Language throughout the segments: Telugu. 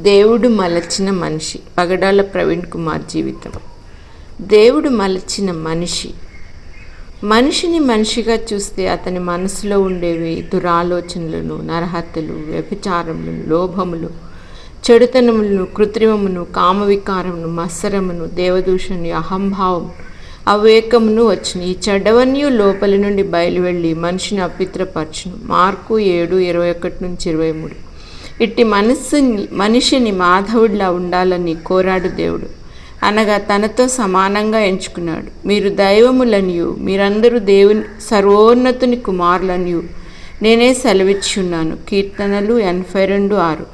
దేవుడు మలచిన మనిషి. పగడాల ప్రవీణ్ కుమార్ జీవితం. దేవుడు మలచిన మనిషి. మనిషిని మనిషిగా చూస్తే అతని మనసులో ఉండేవి దురాలోచనలను నరహత్యలు వ్యభిచారములను లోభములు చెడుతనములను కృత్రిమమును కామవికారమును మత్సరమును దేవదూషణి అహంభావం. అవేకమును వచ్చిన. ఈ చెడ్డవన్నీ లోపలి నుండి బయలువెళ్ళి మనిషిని అపిత్రపరచును. మార్కు ఏడు ఇరవై ఒకటి నుంచి ఇరవై మూడు. ఇట్టి మనస్సు మనిషిని మాధవుడిలా ఉండాలని కోరాడు దేవుడు. అనగా తనతో సమానంగా ఎంచుకున్నాడు. మీరు దైవములనియు మీరందరూ దేవుని సర్వోన్నతుని కుమారులనియు. నేనే సెలవిచ్చున్నాను కీర్తనలు ఎనభై రెండు ఆరు.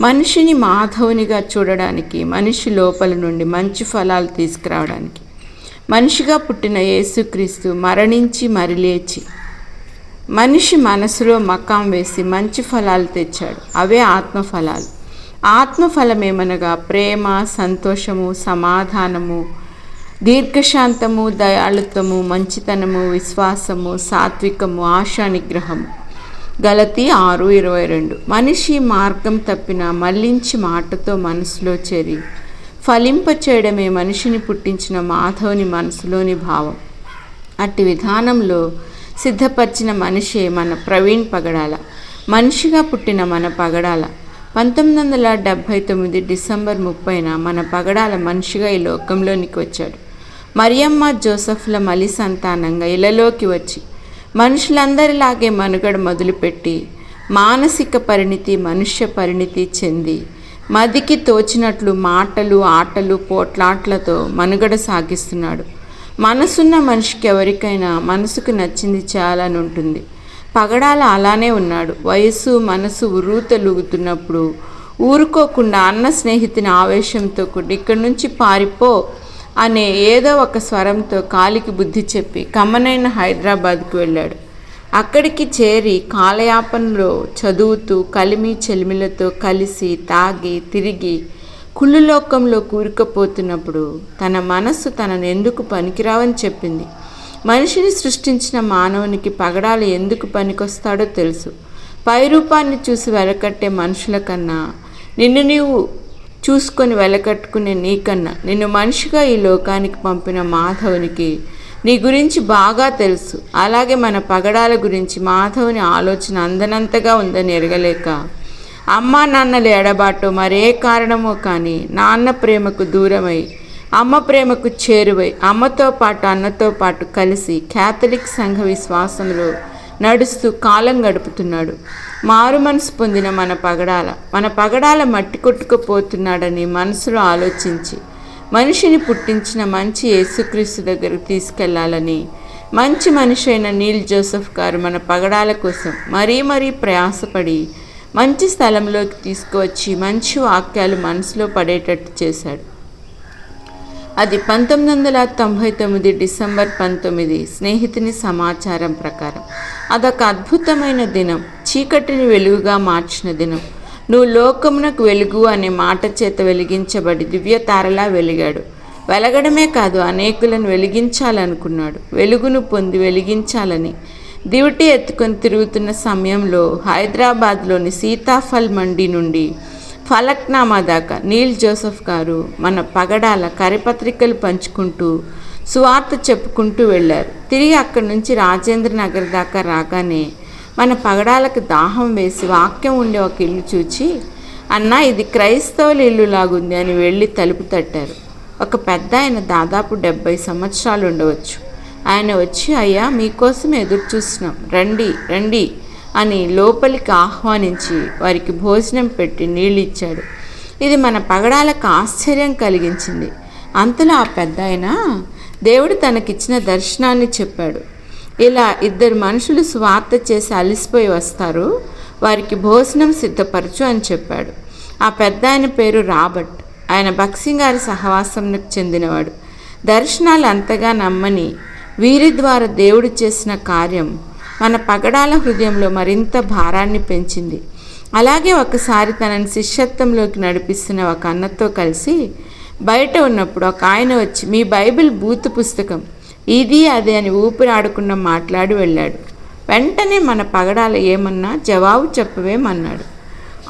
మనిషిని మాధవునిగా చూడడానికి మనిషి లోపల నుండి మంచి ఫలాలు తీసుకురావడానికి. మనిషిగా పుట్టిన యేసుక్రీస్తు మరణించి మరిలేచి మనిషి మనసులో మకాం వేసి మంచి ఫలాలు తెచ్చాడు. అవే ఆత్మఫలాలు. ఆత్మఫలమేమనగా ప్రేమ సంతోషము సమాధానము దీర్ఘశాంతము దయాళుత్వము మంచితనము విశ్వాసము సాత్వికము ఆశానిగ్రహము. గలతి ఆరు ఇరవై రెండు. మనిషి మార్గం తప్పిన మళ్ళించి మాటతో మనసులో చేరి ఫలింప చేయడమే మనిషిని పుట్టించిన మాధవుని మనసులోని భావం. అట్టి విధానంలో సిద్ధపరిచిన మనిషే మన ప్రవీణ్ పగడాల. మనిషిగా పుట్టిన మన పగడాల. పంతొమ్మిది వందల డెబ్భై తొమ్మిది డిసెంబర్ ముప్పైన మన పగడాల మనిషిగా ఈ లోకంలోనికి వచ్చాడు. మరియమ్మ జోసఫ్ల మలి సంతానంగా ఇలలోకి వచ్చి మనుషులందరిలాగే మనుగడ మొదలుపెట్టి మానసిక పరిణితి మనుష్య పరిణితి చెంది మదికి తోచినట్లు మాటలు ఆటలు పోట్లాట్లతో మనుగడ సాగిస్తున్నాడు. మనసున్న మనిషికి ఎవరికైనా మనసుకు నచ్చింది చేయాలని ఉంటుంది. పగడాల అలానే ఉన్నాడు. వయస్సు మనసు ఉర్రూతలుగుతున్నప్పుడు ఊరుకోకుండా అన్న స్నేహితుని ఆవేశంతో కూడా ఇక్కడి నుంచి పారిపో అనే ఏదో ఒక స్వరంతో కాలికి బుద్ధి చెప్పి కమ్మనైన హైదరాబాద్కు వెళ్ళాడు. అక్కడికి చేరి కాలయాపనలో చదువుతూ కలిమి చెలిమిలతో కలిసి తాగి తిరిగి కుళ్ళులోకంలో కూరుకుపోతున్నప్పుడు తన మనస్సు తనను ఎందుకు పనికిరావని చెప్పింది. మనిషిని సృష్టించిన మానవునికి పగడాలు ఎందుకు పనికొస్తాడో తెలుసు. పై రూపాన్ని చూసి వెలకట్టే మనుషుల కన్నా నిన్ను నీవు చూసుకొని వెలకట్టుకునే నీకన్నా నిన్ను మనిషిగా ఈ లోకానికి పంపిన మాధవునికి నీ గురించి బాగా తెలుసు. అలాగే మన పగడాల గురించి మాధవుని ఆలోచన అందనంతగా ఉందని ఎరగలేక అమ్మా నాన్నల ఎడబాటు మరే కారణమో కానీ నాన్న ప్రేమకు దూరమై అమ్మ ప్రేమకు చేరువై అమ్మతో పాటు అన్నతో పాటు కలిసి క్యాథలిక్ సంఘ విశ్వాసంలో నడుస్తూ కాలం గడుపుతున్నాడు. మారు మనసు పొందిన మన పగడాల మన పగడాల మట్టి కొట్టుకుపోతున్నాడని మనసులో ఆలోచించి మనిషిని పుట్టించిన మంచి యేసుక్రీస్తు దగ్గరకు తీసుకెళ్ళాలని మంచి మనిషి అయిన నీల్ జోసెఫ్ గారు మన పగడాల కోసం మరీ మరీ ప్రయాసపడి మంచి స్థలంలోకి తీసుకువచ్చి మంచి వాక్యాలు మనసులో పడేటట్టు చేశాడు. అది పంతొమ్మిది వందల తొంభై తొమ్మిది డిసెంబర్ పంతొమ్మిది స్నేహితుని సమాచారం ప్రకారం. అదొక అద్భుతమైన దినం. చీకటిని వెలుగుగా మార్చిన దినం. నువ్వు లోకమునకు వెలుగు అనే మాట చేత వెలిగించబడి దివ్య తారలా వెలిగాడు. వెలగడమే కాదు అనేకులను వెలిగించాలనుకున్నాడు. వెలుగును పొంది వెలిగించాలని దివిటి ఎత్తుకొని తిరుగుతున్న సమయంలో హైదరాబాద్లోని సీతాఫల్ మండి నుండి ఫలక్నామా దాకా నీల్ జోసెఫ్ గారు మన పగడాల కరిపత్రికలు పంచుకుంటూ సువార్త చెప్పుకుంటూ వెళ్ళారు. తిరిగి అక్కడి నుంచి రాజేంద్ర నగర్ దాకా రాగానే మన పగడాలకు దాహం వేసి వాక్యం ఉండే ఒక ఇల్లు చూచి అన్న ఇది క్రైస్తవుల ఇల్లు లాగుంది అని వెళ్ళి తలుపు తట్టారు. ఒక పెద్ద ఆయన దాదాపు డెబ్బై సంవత్సరాలు ఉండవచ్చు. ఆయన వచ్చి అయ్యా మీకోసం ఎదురు చూస్తున్నాం రండి రండి అని లోపలికి ఆహ్వానించి వారికి భోజనం పెట్టి నీళ్ళు ఇచ్చాడు ఇది మన పగడాలకు ఆశ్చర్యం కలిగించింది. అంతలో ఆ పెద్ద ఆయన దేవుడు తనకిచ్చిన దర్శనాన్ని చెప్పాడు. ఇలా ఇద్దరు మనుషులు స్వార్థ చేసి అలసిపోయి వస్తారు. వారికి భోజనం సిద్ధపరచు అని చెప్పాడు. ఆ పెద్ద ఆయన పేరు రాబర్ట్. ఆయన బక్సింగారి సహవాసంకు చెందినవాడు. దర్శనాలు అంతగా నమ్మని వీరి ద్వారా దేవుడు చేసిన కార్యం మన పగడాల హృదయంలో మరింత భారాన్ని పెంచింది. అలాగే ఒకసారి తనని శిష్యత్వంలోకి నడిపిస్తున్న ఒక అన్నతో కలిసి బయట ఉన్నప్పుడు ఒక ఆయన వచ్చి మీ బైబిల్ బూత్ పుస్తకం ఇది అదే అని ఊపిరాడకుండా మాట్లాడి వెళ్ళాడు. వెంటనే మన పగడాల ఏమన్నా జవాబు చెప్పవేమన్నాడు.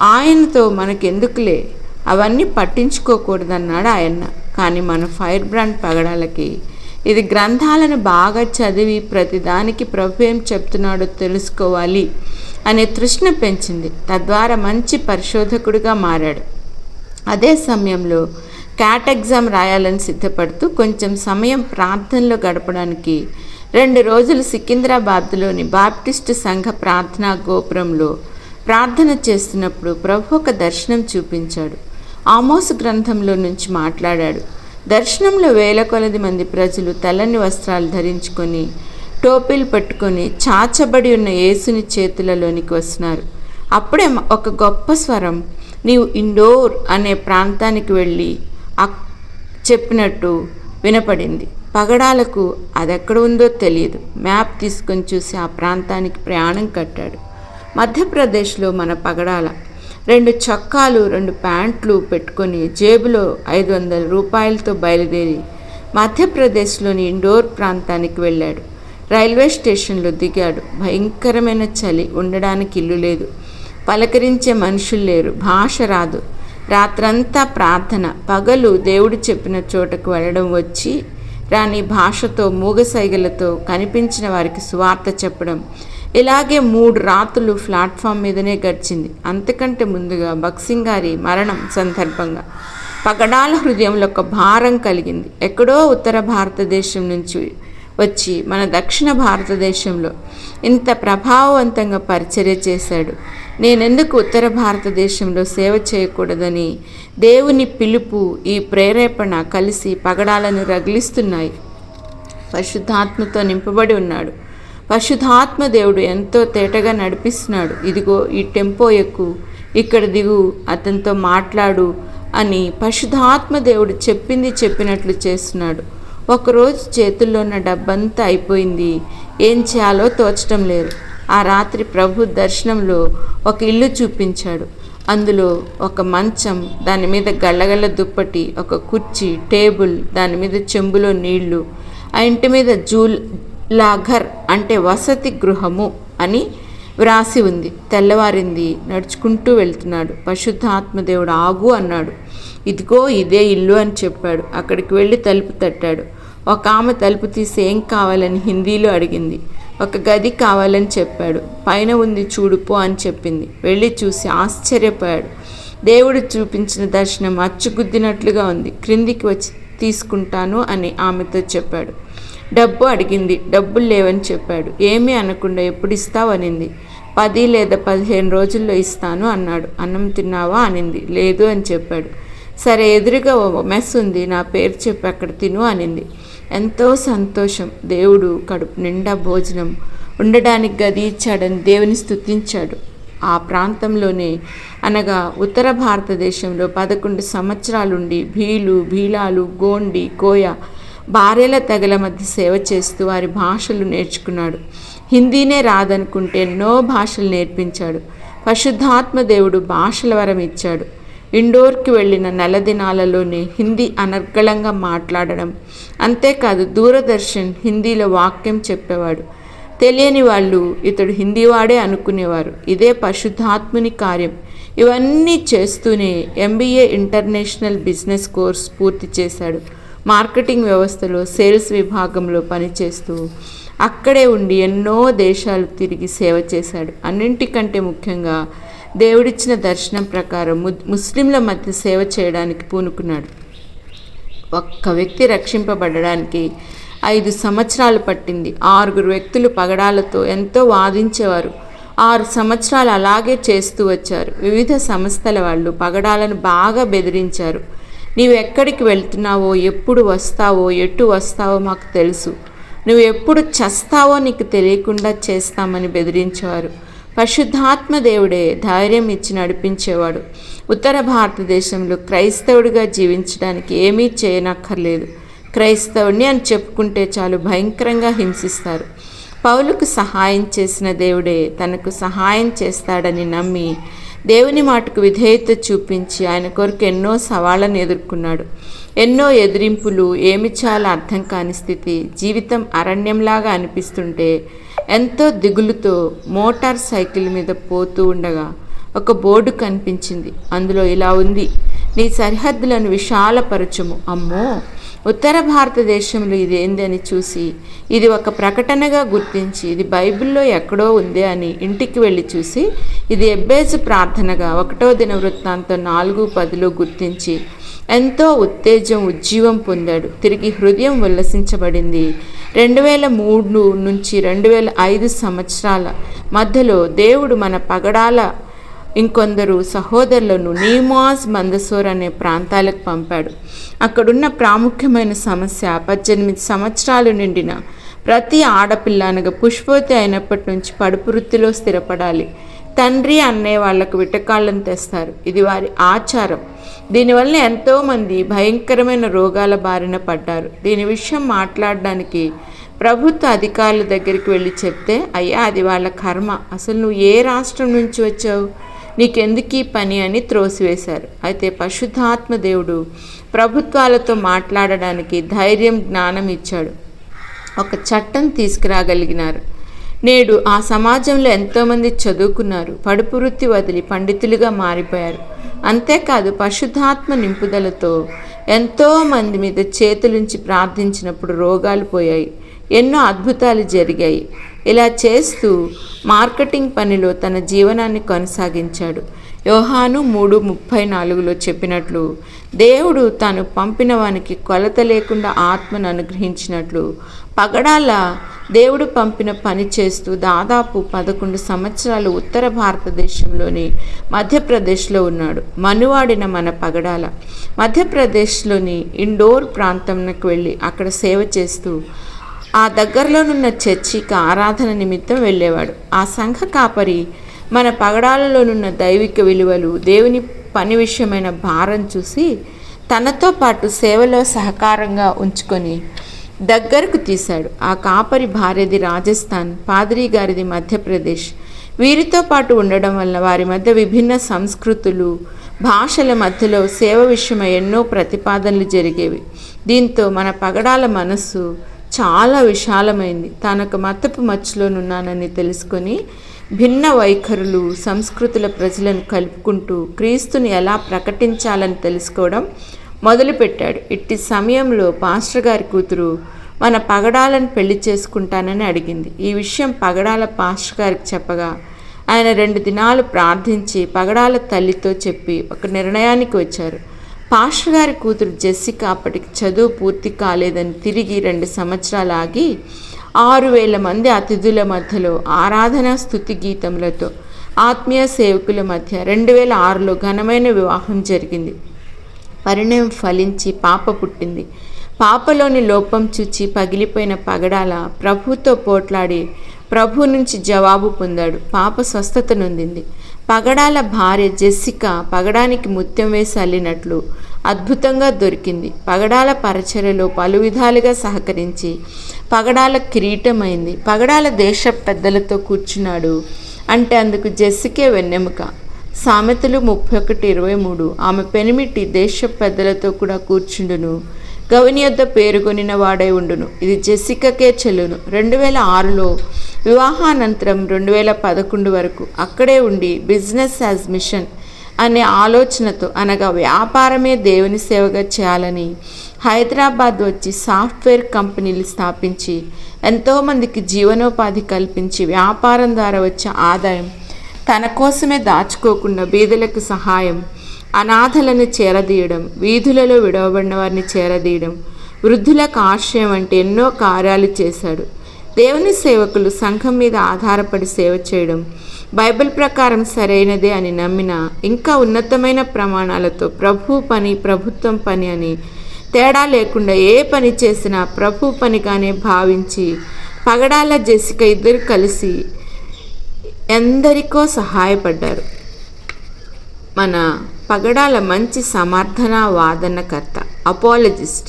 ఆయనతో మనకెందుకులే? అవన్నీ పట్టించుకోకూడదన్నాడు ఆయన. కానీ మన ఫైర్ బ్రాండ్ పగడాలకి ఇది గ్రంథాలను బాగా చదివి ప్రతిదానికి ప్రభు ఏం చెప్తున్నాడో తెలుసుకోవాలి అనే తృష్ణ పెంచింది. తద్వారా మంచి పరిశోధకుడిగా మారాడు. అదే సమయంలో క్యాట్ ఎగ్జామ్ రాయాలని సిద్ధపడుతూ కొంచెం సమయం ప్రార్థనలో గడపడానికి రెండు రోజులు సికింద్రాబాద్లోని బాప్టిస్ట్ సంఘ ప్రార్థనా గోపురంలో ప్రార్థన చేస్తున్నప్పుడు ప్రభు ఒక దర్శనం చూపించాడు. ఆమోసు గ్రంథంలో నుంచి మాట్లాడాడు. దర్శనంలో వేల కొలది మంది ప్రజలు తెల్లని వస్త్రాలు ధరించుకొని టోపీలు పట్టుకొని చాచబడి ఉన్న యేసుని చేతులలోనికి వస్తున్నారు. అప్పుడే ఒక గొప్ప స్వరం నీవు ఇండోర్ అనే ప్రాంతానికి వెళ్ళి చెప్పినట్టు వినపడింది. పగడాలకు అదెక్కడ ఉందో తెలియదు మ్యాప్ తీసుకొని చూసి ఆ ప్రాంతానికి ప్రయాణం కట్టాడు. మధ్యప్రదేశ్లో మన పగడాల రెండు చొక్కాలు రెండు ప్యాంట్లు పెట్టుకొని జేబులో ఐదు వందల రూపాయలతో బయలుదేరి మధ్యప్రదేశ్లోని ఇండోర్ ప్రాంతానికి వెళ్ళాడు. రైల్వే స్టేషన్లో దిగాడు. భయంకరమైన చలి ఉండడానికి ఇల్లు లేదు. పలకరించే మనుషులు లేరు. భాష రాదు. రాత్రంతా ప్రార్థన. పగలు దేవుడు చెప్పిన చోటకు వెళ్ళడం వచ్చి రాని భాషతో మూగసైగలతో కనిపించిన వారికి సువార్త చెప్పడం ఇలాగే మూడు రాత్రులు ప్లాట్ఫామ్ మీదనే గడిచింది. అంతకంటే ముందుగా బక్సింగ్ గారి మరణం సందర్భంగా పగడాల హృదయంలో ఒక భారం కలిగింది. ఎక్కడో ఉత్తర భారతదేశం నుంచి వచ్చి మన దక్షిణ భారతదేశంలో ఇంత ప్రభావవంతంగా పరిచర్య చేశాడు. నేనెందుకు ఉత్తర భారతదేశంలో సేవ చేయకూడదని దేవుని పిలుపు ఈ ప్రేరేపణ కలిసి పగడాలను రగిలిస్తున్నాయి. పరిశుద్ధాత్మతో నింపబడి ఉన్నాడు. పరిశుద్ధాత్మ దేవుడు ఎంతో తేటగా నడిపిస్తున్నాడు. ఇదిగో ఈ టెంపో ఎక్కు ఇక్కడ దిగు అతనితో మాట్లాడు అని పరిశుద్ధాత్మ దేవుడు చెప్పింది చెప్పినట్లు చేస్తున్నాడు. ఒకరోజు చేతుల్లో ఉన్న డబ్బంతా అయిపోయింది. ఏం చేయాలో తోచడం లేదు. ఆ రాత్రి ప్రభు దర్శనంలో ఒక ఇల్లు చూపించాడు. అందులో ఒక మంచం దాని మీద గళ్ళగళ్ళ దుప్పటి ఒక కుర్చీ టేబుల్ దాని మీద చెంబులో నీళ్ళు ఆ ఇంటి మీద జూల్ లాఘర్ అంటే వసతి గృహము అని వ్రాసి ఉంది. తెల్లవారింది నడుచుకుంటూ వెళ్తున్నాడు. పశుద్ధాత్మదేవుడు ఆగు అన్నాడు. ఇదిగో ఇదే ఇల్లు అని చెప్పాడు. అక్కడికి వెళ్ళి తలుపు తట్టాడు. ఒక ఆమె తలుపు తీసి ఏం కావాలని హిందీలో అడిగింది. ఒక గది కావాలని చెప్పాడు. పైన ఉంది చూడుపో అని చెప్పింది. వెళ్ళి చూసి ఆశ్చర్యపోయాడు. దేవుడు చూపించిన దర్శనం అచ్చుగుద్దినట్లుగా ఉంది. క్రిందికి వచ్చి తీసుకుంటాను అని ఆమెతో చెప్పాడు. డబ్బు అడిగింది. డబ్బులు లేవని చెప్పాడు. ఏమీ అనకుండా ఎప్పుడు ఇస్తావు అనింది. పది లేదా పదిహేను రోజుల్లో ఇస్తాను అన్నాడు. అన్నం తిన్నావా అనింది. లేదు అని చెప్పాడు. సరే ఎదురుగా ఓ మెస్ ఉంది. నా పేరు చెప్పి అక్కడ తిను అనింది. ఎంతో సంతోషం. దేవుడు కడుపు నిండా భోజనం ఉండడానికి గది ఇచ్చాడని దేవుని స్తుతించాడు. ఆ ప్రాంతంలోనే అనగా ఉత్తర భారతదేశంలో పదకొండు సంవత్సరాలుండి భీలు భీలాలు గోండి కోయ భార్యల తెగల మధ్య సేవ చేస్తూ వారి భాషలు నేర్చుకున్నాడు. హిందీనే రాదనుకుంటే ఎన్నో భాషలు నేర్పించాడు. పరిశుద్ధాత్మ దేవుడు భాషల వరం ఇచ్చాడు. ఇండోర్కి వెళ్ళిన నెల దినాలలోనే హిందీ అనర్గళంగా మాట్లాడడం. అంతేకాదు దూరదర్శన్ హిందీలో వాక్యం చెప్పేవాడు. తెలియని వాళ్ళు ఇతడు హిందీవాడే అనుకునేవారు. ఇదే పరిశుద్ధాత్ముని కార్యం. ఇవన్నీ చేస్తూనే ఎంబీఏ ఇంటర్నేషనల్ బిజినెస్ కోర్స్ పూర్తి చేశాడు. మార్కెటింగ్ వ్యవస్థలో సేల్స్ విభాగంలో పనిచేస్తూ అక్కడే ఉండి ఎన్నో దేశాలు తిరిగి సేవ చేశాడు. అన్నింటికంటే ముఖ్యంగా దేవుడిచ్చిన దర్శనం ప్రకారం ము- ముస్లింల మధ్య సేవ చేయడానికి పూనుకున్నాడు. ఒక్క వ్యక్తి రక్షింపబడడానికి ఐదు సంవత్సరాలు పట్టింది. ఆరుగురు వ్యక్తులు పగడాలతో ఎంతో వాదించేవారు. ఆరు సంవత్సరాలు అలాగే చేస్తూ వచ్చారు. వివిధ సంస్థల వాళ్ళు పగడాలను బాగా బెదిరించారు. నీవు ఎక్కడికి వెళ్తున్నావో ఎప్పుడు వస్తావో ఎటు వస్తావో మాకు తెలుసు. నువ్వు ఎప్పుడు చస్తావో నీకు తెలియకుండా చేస్తామని బెదిరించేవారు. పరిశుద్ధాత్మ దేవుడే ధైర్యం ఇచ్చి నడిపించేవాడు. ఉత్తర భారతదేశంలో క్రైస్తవుడిగా జీవించడానికి ఏమీ చేయనక్కర్లేదు. క్రైస్తవుడిని అని చెప్పుకుంటే చాలు భయంకరంగా హింసిస్తారు. పౌలుకు సహాయం చేసిన దేవుడే తనకు సహాయం చేస్తాడని నమ్మి దేవుని మాటకు విధేయత చూపించి ఆయన కొరకు ఎన్నో సవాళ్ళను ఎదుర్కొన్నాడు. ఎన్నో ఎదిరింపులు ఏమి చాలా అర్థం కాని స్థితి జీవితం అరణ్యంలాగా అనిపిస్తుంటే ఎంతో దిగులుతో మోటార్ సైకిల్ మీద పోతూ ఉండగా ఒక బోర్డు కనిపించింది. అందులో ఇలా ఉంది నీ సరిహద్దులను విశాలపరచము. అమ్మో! ఉత్తర భారతదేశంలో ఇది ఏంది అని చూసి ఇది ఒక ప్రకటనగా గుర్తించి ఇది బైబిల్లో ఎక్కడో ఉంది అని ఇంటికి వెళ్ళి చూసి ఇది ఎబ్బేజు ప్రార్థనగా ఒకటో దిన వృత్తాంతం నాలుగు పదిలో గుర్తించి ఎంతో ఉత్తేజం ఉజ్జీవం పొందాడు. తిరిగి హృదయం ఉల్లసించబడింది. రెండు వేల మూడు నుంచి రెండు వేల ఐదు సంవత్సరాల మధ్యలో దేవుడు మన పగడాల ఇంకొందరు సహోదరులను నీమాస్ మందసోర్ అనే ప్రాంతాలకు పంపాడు. అక్కడున్న ప్రాముఖ్యమైన సమస్య పద్దెనిమిది సంవత్సరాలు నిండిన ప్రతి ఆడపిల్ల అనగా పుష్పవతి అయినప్పటి నుంచి పడుపు వృత్తిలో స్థిరపడాలి. తండ్రి అన్నే వాళ్ళకు విటకాళ్ళను తెస్తారు. ఇది వారి ఆచారం. దీనివల్ల ఎంతోమంది భయంకరమైన రోగాల బారిన పడ్డారు. దీని విషయం మాట్లాడడానికి ప్రభుత్వ అధికారుల దగ్గరికి వెళ్ళి చెప్తే అయ్యా అది వాళ్ళ కర్మ. అసలు నువ్వు ఏ రాష్ట్రం నుంచి వచ్చావు? నీకెందుకు ఈ పని? అని త్రోసివేశారు. అయితే పశుధాత్మ దేవుడు ప్రభుత్వాలతో మాట్లాడడానికి ధైర్యం జ్ఞానం ఇచ్చాడు. ఒక చట్టం తీసుకురాగలిగినారు. నేడు ఆ సమాజంలో ఎంతోమంది చదువుకున్నారు పడుపు వృత్తి వదిలి పండితులుగా మారిపోయారు. అంతేకాదు పశుధాత్మ నింపుదలతో ఎంతోమంది మీద చేతులుంచి ప్రార్థించినప్పుడు రోగాలు పోయాయి. ఎన్నో అద్భుతాలు జరిగాయి. ఇలా చేస్తూ మార్కెటింగ్ పనిలో తన జీవనాన్ని కొనసాగించాడు. యోహాను మూడు ముప్పై నాలుగులో చెప్పినట్లు దేవుడు తాను పంపిన వానికి కొలత లేకుండా ఆత్మను అనుగ్రహించినట్లు. పగడాల దేవుడు పంపిన పని చేస్తూ దాదాపు పదకొండు సంవత్సరాలు ఉత్తర భారతదేశంలోని మధ్యప్రదేశ్లో ఉన్నాడు. మనువాడిన మన పగడాల. మధ్యప్రదేశ్లోని ఇండోర్ ప్రాంతంకు వెళ్ళి అక్కడ సేవ చేస్తూ ఆ దగ్గరలోనున్న చర్చికి ఆరాధన నిమిత్తం వెళ్ళేవాడు. ఆ సంఘ కాపరి మన పగడాలలోనున్న దైవిక విలువలు దేవుని పని విషయమైన భారం చూసి తనతో పాటు సేవలో సహకారంగా ఉంచుకొని దగ్గరకు తీశాడు. ఆ కాపరి భార్యది రాజస్థాన్ పాదిరి గారిది మధ్యప్రదేశ్. వీరితో పాటు ఉండడం వల్ల వారి మధ్య విభిన్న సంస్కృతులు భాషల మధ్యలో సేవ విషయమై ఎన్నో ప్రతిపాదనలు జరిగేవి. దీంతో మన పగడాల మనస్సు చాలా విశాలమైంది. తానొక మతపు మచ్చులోనున్నానని తెలుసుకొని భిన్న వైఖరులు సంస్కృతుల ప్రజలను కలుపుకుంటూ క్రీస్తుని ఎలా ప్రకటించాలని తెలుసుకోవడం మొదలుపెట్టాడు. ఇట్టి సమయంలో పాస్టర్ గారి కూతురు మన పగడాలను పెళ్ళి చేసుకుంటానని అడిగింది. ఈ విషయం పగడాల పాస్టర్ గారికి చెప్పగా ఆయన రెండు దినాలు ప్రార్థించి పగడాల తల్లితో చెప్పి ఒక నిర్ణయానికి వచ్చారు. పాస్టర్ గారి కూతురు జెస్సిక అప్పటికి చదువు పూర్తి కాలేదని తిరిగి రెండు సంవత్సరాలు ఆగి ఆరు వేల మంది అతిథుల మధ్యలో ఆరాధన స్థుతి గీతములతో ఆత్మీయ సేవకుల మధ్య రెండు వేల ఆరులో ఘనమైన వివాహం జరిగింది. పరిణయం ఫలించి పాప పుట్టింది. పాపలోని లోపం చూచి పగిలిపోయిన పగడాల ప్రభుతో పోట్లాడి ప్రభు నుంచి జవాబు పొందాడు. పాప స్వస్థత నొందింది. పగడాల భార్య జెస్సిక పగడానికి ముత్యం వేసి అల్లినట్లు అద్భుతంగా దొరికింది. పగడాల పరచరలో పలు విధాలుగా సహకరించి పగడాల కిరీటమైంది. పగడాల దేశ పెద్దలతో కూర్చున్నాడు. అంటే అందుకు జెస్సికే వెన్నెముక. సామెతలు ముప్పై ఒకటి ఇరవై మూడు. ఆమె పెనిమిటి దేశ పెద్దలతో కూడా కూర్చుండును. గవిని యొద్ద పేరుకొనిన వాడై ఉండును. ఇది జెసికకే చెల్లును. రెండు వేల ఆరులో వివాహానంతరం రెండు వేల పదకొండు వరకు అక్కడే ఉండి బిజినెస్ యాజ్ మిషన్ అనే ఆలోచనతో అనగా వ్యాపారమే దేవుని సేవగా చేయాలని హైదరాబాద్ వచ్చి సాఫ్ట్వేర్ కంపెనీలు స్థాపించి ఎంతోమందికి జీవనోపాధి కల్పించి వ్యాపారం ద్వారా వచ్చే ఆదాయం తన కోసమే దాచుకోకుండా బీదలకు సహాయం అనాథలను చేరదీయడం వీధులలో విడవబడిన వారిని చేరదీయడం వృద్ధులకు ఆశ్రయం అంటే ఎన్నో కార్యాలు చేశాడు. దేవుని సేవకులు సంఘం మీద ఆధారపడి సేవ చేయడం బైబిల్ ప్రకారం సరైనదే అని నమ్మిన ఇంకా ఉన్నతమైన ప్రమాణాలతో ప్రభు పని ప్రభుత్వం పని అని తేడా లేకుండా ఏ పని చేసినా ప్రభు పనిగానే భావించి పగడాల జెసిక ఇద్దరు కలిసి ఎందరికో సహాయపడ్డారు. మన పగడాల మంచి సమర్థన వాదనకర్త అపాలజిస్ట్.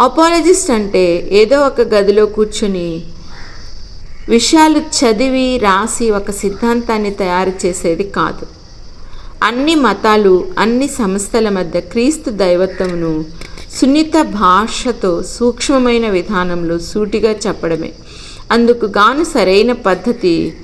అపాలజిస్ట్ అంటే ఏదో ఒక గదిలో కూర్చొని విషయాలు చదివి రాసి ఒక సిద్ధాంతాన్ని తయారు చేసేది కాదు. అన్ని మతాలు అన్ని సంస్థల మధ్య క్రీస్తు దైవత్వమును సున్నిత భాషతో సూక్ష్మమైన విధానంలో సూటిగా చెప్పడమే. అందుకు గాను సరైన పద్ధతి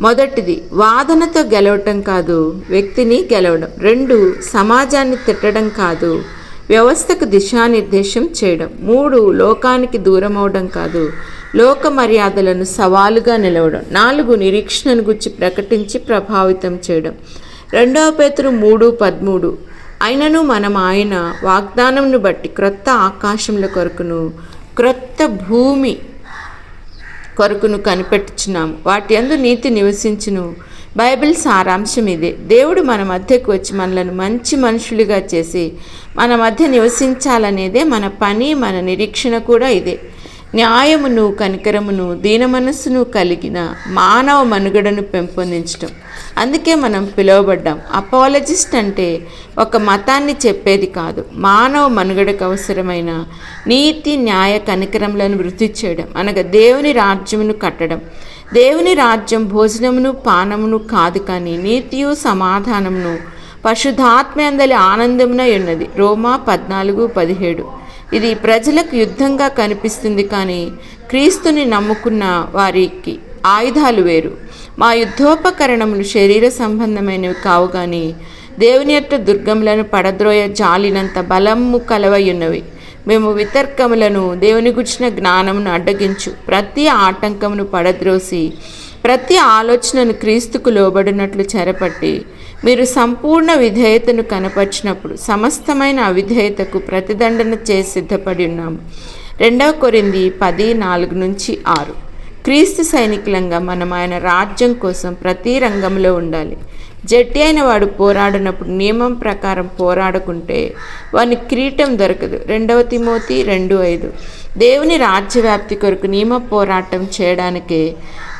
మొదటిది వాదనతో గెలవటం కాదు వ్యక్తిని గెలవడం. రెండు సమాజాన్ని తిట్టడం కాదు వ్యవస్థకు దిశానిర్దేశం చేయడం. మూడు లోకానికి దూరం అవడం కాదు లోక మర్యాదలను సవాలుగా నిలవడం. నాలుగు నిరీక్షణను గురించి ప్రకటించి ప్రభావితం చేయడం. రెండవ పేతురు మూడు పదమూడు. అయినను మనం ఆయన వాగ్దానంను బట్టి క్రొత్త ఆకాశముల కొరకును క్రొత్త భూమి కొరకును కనిపెట్టుచున్నాము. వాటి అందు నీతి నివసించును. బైబిల్ సారాంశం ఇదే. దేవుడు మన మధ్యకు వచ్చి మనలను మంచి మనుషులుగా చేసి మన మధ్య నివసించాలనేదే మన పని మన నిరీక్షణ కూడా ఇదే. న్యాయమును కనికరమును దీన మనస్సును కలిగిన మానవ మనుగడను పెంపొందించడం అందుకే మనం పిలువబడ్డాం. అపాలజిస్ట్ అంటే ఒక మతాన్ని చెప్పేది కాదు. మానవ మనుగడకు అవసరమైన నీతి న్యాయ కనికరములను వృద్ధి చేయడం. అనగా దేవుని రాజ్యమును కట్టడం. దేవుని రాజ్యం భోజనమును పానమును కాదు కానీ నీతియు సమాధానమును పశుధాత్మ అందలి ఆనందమున ఉన్నది. రోమా పద్నాలుగు పదిహేడు. ఇది ప్రజలకు యుద్ధంగా కనిపిస్తుంది కానీ క్రీస్తుని నమ్ముకున్న వారికి ఆయుధాలు వేరు. మా యుద్ధోపకరణములు శరీర సంబంధమైనవి కావు కానీ దేవుని యొక్క దుర్గములను పడద్రోయ జాలినంత బలము కలవై ఉన్నవి మేము వితర్కములను దేవుని గుచ్చిన జ్ఞానమును అడ్డగించు ప్రతి ఆటంకమును పడద్రోసి ప్రతి ఆలోచనను క్రీస్తుకు లోబడినట్లు చెరపట్టి మీరు సంపూర్ణ విధేయతను కనపరిచినప్పుడు సమస్తమైన అవిధేయతకు ప్రతిదండన చేసి సిద్ధపడి ఉన్నాము. రెండవ కొరింది పది నాలుగు నుంచి ఆరు. క్రీస్తు సైనికులంగా మనం ఆయన రాజ్యం కోసం ప్రతి రంగంలో ఉండాలి. జట్టి అయిన వాడు పోరాడినప్పుడు నియమం ప్రకారం పోరాడుకుంటే వాని కిరీటం దొరకదు. రెండవ తిమోతి రెండు ఐదు. దేవుని రాజ్యవ్యాప్తి కొరకు నియమ పోరాటం చేయడానికే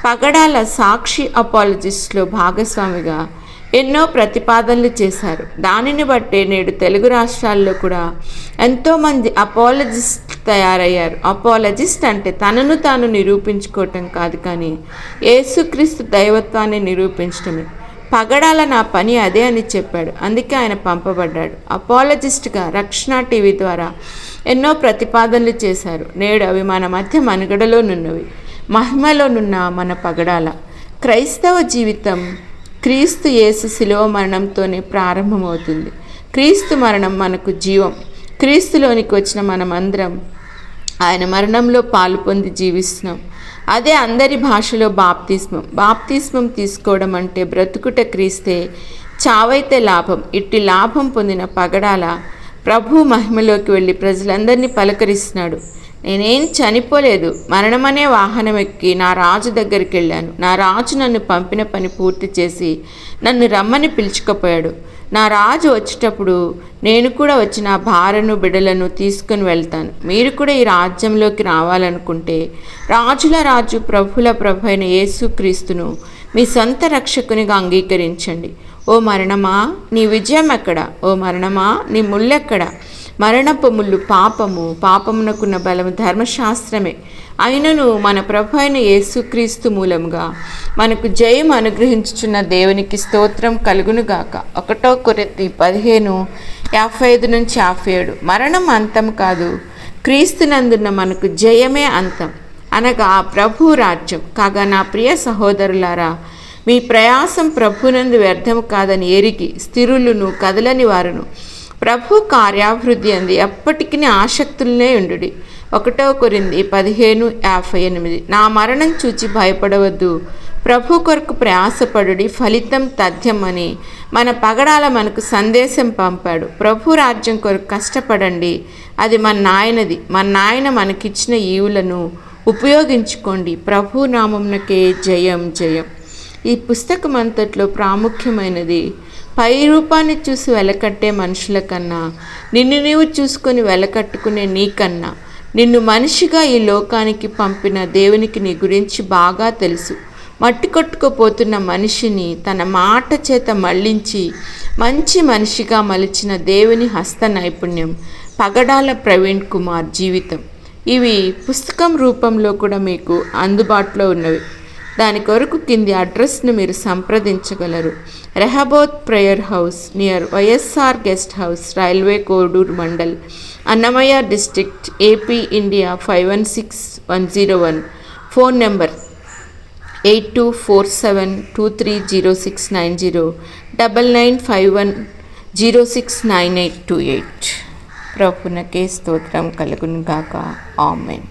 పగడాల సాక్షి అపాలజిస్ట్లో భాగస్వామిగా ఎన్నో ప్రతిపాదనలు చేశారు. దానిని బట్టే నేడు తెలుగు రాష్ట్రాల్లో కూడా ఎంతోమంది అపాలజిస్ట్ తయారయ్యారు. అపాలజిస్ట్ అంటే తనను తాను నిరూపించుకోవటం కాదు కానీ యేసుక్రీస్తు దైవత్వాన్ని నిరూపించడమే పగడాల నా పని అదే అని చెప్పాడు. అందుకే ఆయన పంపబడ్డాడు. అపాలజిస్ట్గా రక్షణ టీవీ ద్వారా ఎన్నో ప్రతిపాదనలు చేశారు. నేడు అవి మన మధ్య మనుగడలోనున్నవి మహిమలోనున్న మన పగడాల. క్రైస్తవ జీవితం క్రీస్తు యేసు శిలువ మరణంతోనే ప్రారంభమవుతుంది. క్రీస్తు మరణం మనకు జీవం. క్రీస్తులోనికి వచ్చిన మనమందరం ఆయన మరణంలో పాలు పొంది జీవిస్తున్నాం. అదే అందరి భాషలో బాప్తిస్మం. బాప్తిస్మం తీసుకోవడం అంటే బ్రతుకుట క్రీస్తే చావైతే లాభం ఇట్టి లాభం పొందిన పగడాల ప్రభు మహిమలోకి వెళ్ళి ప్రజలందరినీ పలకరిస్తున్నాడు. నేనేం చనిపోలేదు. మరణమనే వాహనం ఎక్కి నా రాజు దగ్గరికి వెళ్ళాను నా రాజు నన్ను పంపిన పని పూర్తి చేసి నన్ను రమ్మని పిలుచుకుపోయాడు. నా రాజు వచ్చేటప్పుడు నేను కూడా వచ్చి నా భార్యను బిడలను తీసుకుని వెళ్తాను. మీరు కూడా ఈ రాజ్యంలోకి రావాలనుకుంటే రాజుల రాజు ప్రభుల ప్రభు అయిన యేసుక్రీస్తును మీ సొంత రక్షకునిగా అంగీకరించండి. ఓ మరణమా? నీ విజయం ఎక్కడ? ఓ మరణమా? నీ ముళ్ళెక్కడ మరణపు ముళ్ళు పాపము పాపమునకున్న బలము ధర్మశాస్త్రమే. అయినను మన ప్రభు అయిన యేసుక్రీస్తు మూలముగా మనకు జయం అనుగ్రహించుచున్న దేవునికి స్తోత్రం కలుగునుగాక. ఒకటో కొరెత్తి పదిహేను యాభై ఐదు నుంచి యాభై ఏడు మరణం అంతం కాదు క్రీస్తునందున్న మనకు జయమే అంతం. అనగా ప్రభు రాజ్యం. కాగా నా ప్రియ సహోదరులారా మీ ప్రయాసం ప్రభునందు వ్యర్థం కాదని ఎరిగి స్థిరులను కదలని వారును. ప్రభు కార్యాభివృద్ధి అంది. ఎప్పటికీ ఆసక్తులనే ఉండుడి. ఒకటో కొరింది పదిహేను యాభై ఎనిమిది. నా మరణం చూచి భయపడవద్దు. ప్రభు కొరకు ప్రయాసపడుడి ఫలితం తథ్యం అని మన పగడాల మనకు సందేశం పంపాడు. ప్రభు రాజ్యం కొరకు కష్టపడండి. అది మన నాయనది. మన నాయన మనకిచ్చిన ఈవులను ఉపయోగించుకోండి. ప్రభు నామంనకే జయం జయం. ఈ పుస్తకం అంతట్లో ప్రాముఖ్యమైనది పై రూపాన్ని చూసి వెలకట్టే మనుషుల కన్నా నిన్ను నీవు చూసుకొని వెలకట్టుకునే నీకన్నా నిన్ను మనిషిగా ఈ లోకానికి పంపిన దేవునికి నీ గురించి బాగా తెలుసు. మట్టి కొట్టుకుపోతున్న మనిషిని తన మాట చేత మళ్ళించి మంచి మనిషిగా మలిచిన దేవుని హస్త నైపుణ్యం పగడాల ప్రవీణ్ కుమార్ జీవితం. ఇవి పుస్తకం రూపంలో కూడా మీకు అందుబాటులో ఉన్నవి. దాని కొరకు కింది అడ్రస్ను మీరు సంప్రదించగలరు. Rehoboth prayer house near YSR guest house railway Koduru mandal Annamayya district AP India five one six one zero one. Phone number eight two four seven two three zero six nine zero double nine five one zero six nine eight two eight. ప్రభునకే స్తోత్రం కలుగును గాక ఆమెన్.